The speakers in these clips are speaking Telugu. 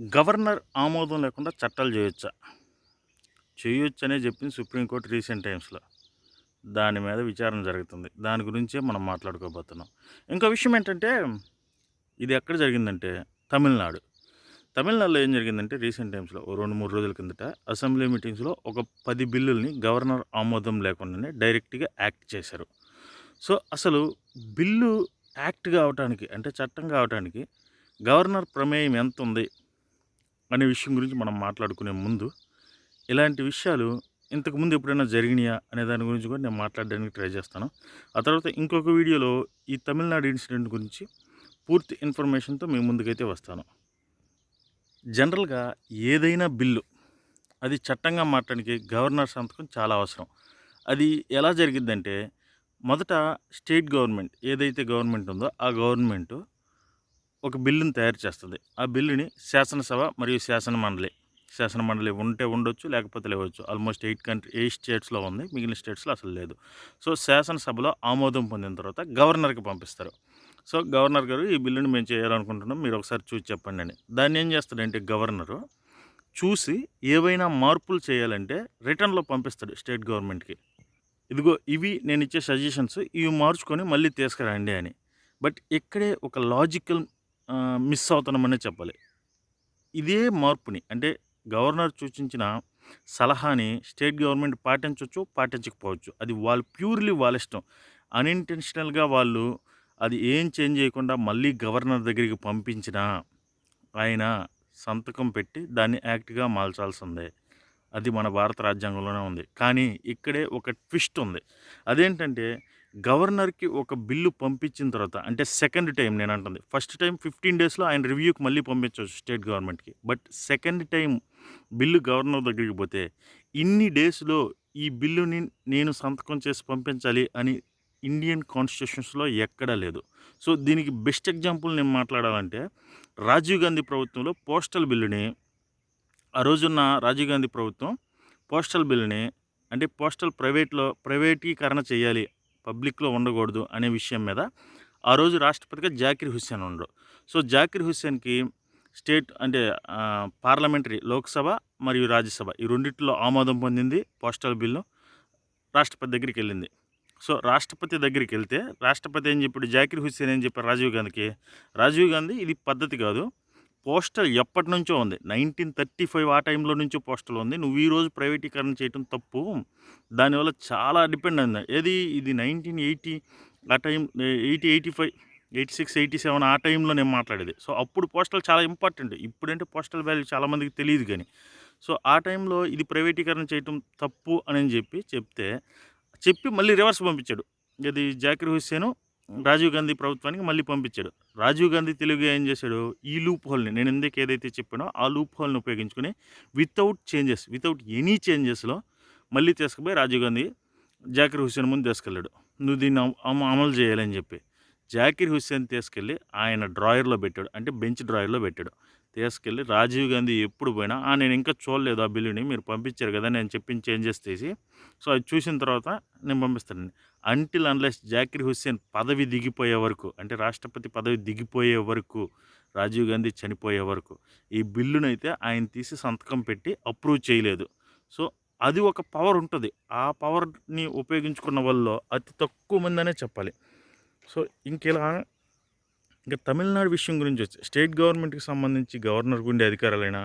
గవర్నర్ ఆమోదం లేకుండా చట్టాలు చేయొచ్చా? చేయొచ్చు అనే చెప్పింది సుప్రీంకోర్టు రీసెంట్ టైమ్స్లో. దాని మీద విచారణ జరుగుతుంది. దాని గురించే మనం మాట్లాడుకోబోతున్నాం. ఇంకో విషయం ఏంటంటే ఇది ఎక్కడ జరిగిందంటే తమిళనాడు. తమిళనాడులో ఏం జరిగిందంటే రీసెంట్ టైమ్స్లో ఓ రెండు మూడు రోజుల కిందట అసెంబ్లీ మీటింగ్స్లో ఒక పది బిల్లుల్ని గవర్నర్ ఆమోదం లేకుండానే డైరెక్ట్గా యాక్ట్ చేశారు. సో అసలు బిల్లు యాక్ట్ కావటానికి అంటే చట్టం కావటానికి గవర్నర్ ప్రమేయం ఎంత ఉంది అనే విషయం గురించి మనం మాట్లాడుకునే ముందు ఇలాంటి విషయాలు ఇంతకుముందు ఎప్పుడైనా జరిగినాయా అనే దాని గురించి కూడా నేను మాట్లాడడానికి ట్రై చేస్తాను. ఆ తర్వాత ఇంకొక వీడియోలో ఈ తమిళనాడు ఇన్సిడెంట్ గురించి పూర్తి ఇన్ఫర్మేషన్తో మీ ముందుకైతే వస్తాను. జనరల్గా ఏదైనా బిల్లు అది చట్టంగా మార్చడానికి గవర్నర్ సంతకం చాలా అవసరం. అది ఎలా జరిగిద్దంటే మొదట స్టేట్ గవర్నమెంట్ ఏదైతే గవర్నమెంట్ ఉందో ఆ గవర్నమెంట్ ఒక బిల్లుని తయారు చేస్తుంది. ఆ బిల్లుని శాసనసభ మరియు శాసన మండలి శాసన మండలి ఉంటే ఉండొచ్చు లేకపోతే లేవచ్చు. ఆల్మోస్ట్ ఎయిట్ కంట్రీ ఎయిట్ స్టేట్స్లో ఉంది. మిగిలిన స్టేట్స్లో అసలు లేదు. సో శాసనసభలో ఆమోదం పొందిన తర్వాత గవర్నర్కి పంపిస్తారు. సో గవర్నర్ గారు ఈ బిల్లుని మేము చేయాలనుకుంటున్నాం. మీరు ఒకసారి చూసి చెప్పండి అని. దాన్ని ఏం చేస్తాడంటే గవర్నరు చూసి ఏవైనా మార్పులు చేయాలంటే రిటర్న్లో పంపిస్తాడు స్టేట్ గవర్నమెంట్కి. ఇదిగో ఇవి నేను ఇచ్చే సజెషన్స్ ఇవి మార్చుకొని మళ్ళీ తీసుకురండి అని. బట్ ఇక్కడే ఒక లాజికల్ మిస్ అవుతున్నామనే చెప్పాలి. ఇదే మార్పుని అంటే గవర్నర్ సూచించిన సలహాని స్టేట్ గవర్నమెంట్ పాటించవచ్చు పాటించకపోవచ్చు. అది వాళ్ళు ప్యూర్లీ వాళ్ళ ఇష్టం. అన్ఇంటెన్షనల్గా వాళ్ళు అది ఏం చేంజ్ చేయకుండా మళ్ళీ గవర్నర్ దగ్గరికి పంపించినా ఆయన సంతకం పెట్టి దాన్ని యాక్ట్గా మార్చాల్సిందే. అది మన భారత రాజ్యాంగంలోనే ఉంది. కానీ ఇక్కడే ఒక ట్విస్ట్ ఉంది. అదేంటంటే గవర్నర్కి ఒక బిల్లు పంపించిన తర్వాత అంటే సెకండ్ టైం నేను అంటుంది ఫస్ట్ టైం ఫిఫ్టీన్ డేస్లో ఆయన రివ్యూకి మళ్ళీ పంపించవచ్చు స్టేట్ గవర్నమెంట్కి. But second time bill governor దగ్గరికి పోతే ఇన్ని డేస్లో ఈ బిల్లుని నేను సంతకం చేసి పంపించాలి అని ఇండియన్ కాన్స్టిట్యూషన్స్లో ఎక్కడా లేదు. సో దీనికి బెస్ట్ ఎగ్జాంపుల్ నేను మాట్లాడాలంటే రాజీవ్ గాంధీ ప్రభుత్వంలో పోస్టల్ బిల్లుని ఆ రోజున్న రాజీవ్ గాంధీ ప్రభుత్వం పోస్టల్ బిల్లుని అంటే పోస్టల్ ప్రైవేట్లో ప్రైవేటీకరణ చేయాలి పబ్లిక్లో ఉండకూడదు అనే విషయం మీద ఆ రోజు రాష్ట్రపతిగా జాకిర్ హుస్సేన్ ఉండరు సో జాకిర్ హుస్సేన్కి స్టేట్ అంటే పార్లమెంటరీ లోక్సభ మరియు రాజ్యసభ ఈ రెండింటిలో ఆమోదం పొందింది పోస్టల్ బిల్లు రాష్ట్రపతి దగ్గరికి వెళ్ళింది. సో రాష్ట్రపతి దగ్గరికి వెళ్తే రాష్ట్రపతి ఏం చెప్పాడు జాకిర్ హుస్సేన్ ఏం చెప్పారు రాజీవ్ గాంధీకి? రాజీవ్ గాంధీ ఇది పద్ధతి కాదు. పోస్టల్ ఎప్పటి నుంచో ఉంది. నైన్టీన్ థర్టీ ఫైవ్ ఆ టైంలో నుంచో పోస్టల్ ఉంది. నువ్వు ఈరోజు ప్రైవేటీకరణ చేయడం తప్పు. దానివల్ల చాలా డిపెండ్ అయింది. ఏది? ఇది నైన్టీన్ ఎయిటీ ఆ time eighty eighty five eighty six eighty seven ఆ టైంలో నేను మాట్లాడేది. సో అప్పుడు పోస్టల్ చాలా ఇంపార్టెంట్. ఇప్పుడంటే పోస్టల్ వాల్యూ చాలామందికి తెలియదు కానీ. సో ఆ టైంలో ఇది ప్రైవేటీకరణ చేయటం తప్పు అని చెప్పి చెప్తే చెప్పి మళ్ళీ రివర్స్ పంపించాడు. ఇది జాకిర్ హుస్సేను రాజీవ్ గాంధీ ప్రభుత్వానికి మళ్ళీ పంపించాడు. రాజీవ్ గాంధీ తెలుగు ఏం చేశాడు? ఈ లూప్ హోల్ని నేను ఎందుకు ఏదైతే చెప్పానో ఆ లూప్ హోల్ని ఉపయోగించుకుని వితౌట్ చేంజెస్ వితౌట్ ఎనీ చేంజెస్లో మళ్ళీ తీసుకుపోయి రాజీవ్ గాంధీ జాకిర్ హుస్సేన్ ముందు తీసుకెళ్ళాడు. నువ్వు దీన్ని అమ- అమలు చేయాలని చెప్పి. జాకిర్ హుస్సేన్ తీసుకెళ్ళి ఆయన డ్రాయర్లో పెట్టాడు. అంటే బెంచ్ డ్రాయర్లో పెట్టాడు. తీసుకెళ్ళి రాజీవ్ గాంధీ ఎప్పుడు పోయినా "ఆ, నేను ఇంకా చూడలేదు ఆ బిల్లుని మీరు పంపించారు కదా నేను చెప్పిన చేంజెస్ చేసి సో అది చూసిన తర్వాత నేను పంపిస్తానండి. అంటిల్ అన్లెస్ జాకిర్ హుస్సేన్ పదవి దిగిపోయే వరకు అంటే రాష్ట్రపతి పదవి దిగిపోయే వరకు రాజీవ్ గాంధీ చనిపోయే వరకు ఈ బిల్లునైతే ఆయన తీసి సంతకం పెట్టి అప్రూవ్ చేయలేదు. సో అది ఒక పవర్ ఉంటుంది. ఆ పవర్ని ఉపయోగించుకున్న వల్ల అతి తక్కువ మంది అనే చెప్పాలి. సో ఇంకెలా ఇంకా తమిళనాడు విషయం గురించి వచ్చి స్టేట్ గవర్నమెంట్కి సంబంధించి గవర్నర్కి ఉండే అధికారాలైనా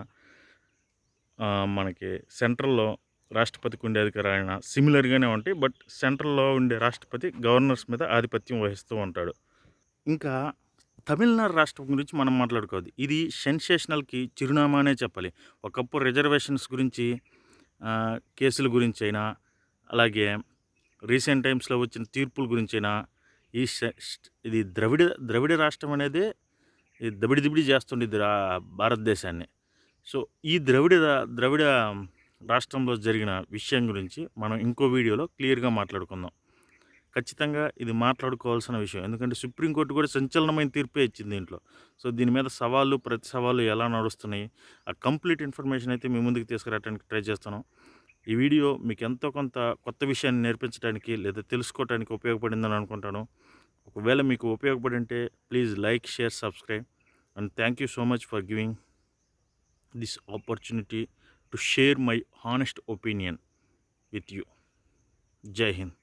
మనకి సెంట్రల్లో రాష్ట్రపతికి ఉండే అధికారాలైనా సిమిలర్గానే ఉంటాయి. బట్ సెంట్రల్లో ఉండే రాష్ట్రపతి గవర్నర్స్ మీద ఆధిపత్యం వహిస్తూ ఉంటాడు. ఇంకా తమిళనాడు రాష్ట్రం గురించి మనం మాట్లాడుకోవద్దు. ఇది సెన్సేషనల్కి చిరునామానే చెప్పాలి. ఒకప్పుడు రిజర్వేషన్స్ గురించి కేసుల గురించి అయినా అలాగే రీసెంట్ టైమ్స్లో వచ్చిన తీర్పుల గురించి అయినా ఈ ఇది ద్రవిడ ద్రవిడ రాష్ట్రం అనేది ఈ దబిడి దిబిడి చేస్తుంది భారతదేశాన్ని. సో ఈ ద్రవిడ ద్రవిడ రాష్ట్రంలో జరిగిన విషయం గురించి మనం ఇంకో వీడియోలో క్లియర్గా మాట్లాడుకుందాం. ఖచ్చితంగా ఇది మాట్లాడుకోవాల్సిన విషయం. ఎందుకంటే సుప్రీంకోర్టు కూడా సంచలనమైన తీర్పే ఇచ్చింది దీంట్లో. సో దీని మీద సవాళ్ళు ప్రతి సవాళ్ళు ఎలా నడుస్తున్నాయి ఆ కంప్లీట్ ఇన్ఫర్మేషన్ అయితే మీ ముందుకు తీసుకురావడానికి ట్రై చేస్తాను ఈ వీడియో మీకు ఎంతో కొంత కొత్త విషయాన్ని నేర్పించడానికి లేదా తెలుసుకోవడానికి ఉపయోగపడిందని అనుకుంటాను. ఒకవేళ మీకు ఉపయోగపడి ఉంటే please like share subscribe. And thank you so much for giving this opportunity to share my honest opinion with you. Jai Hind.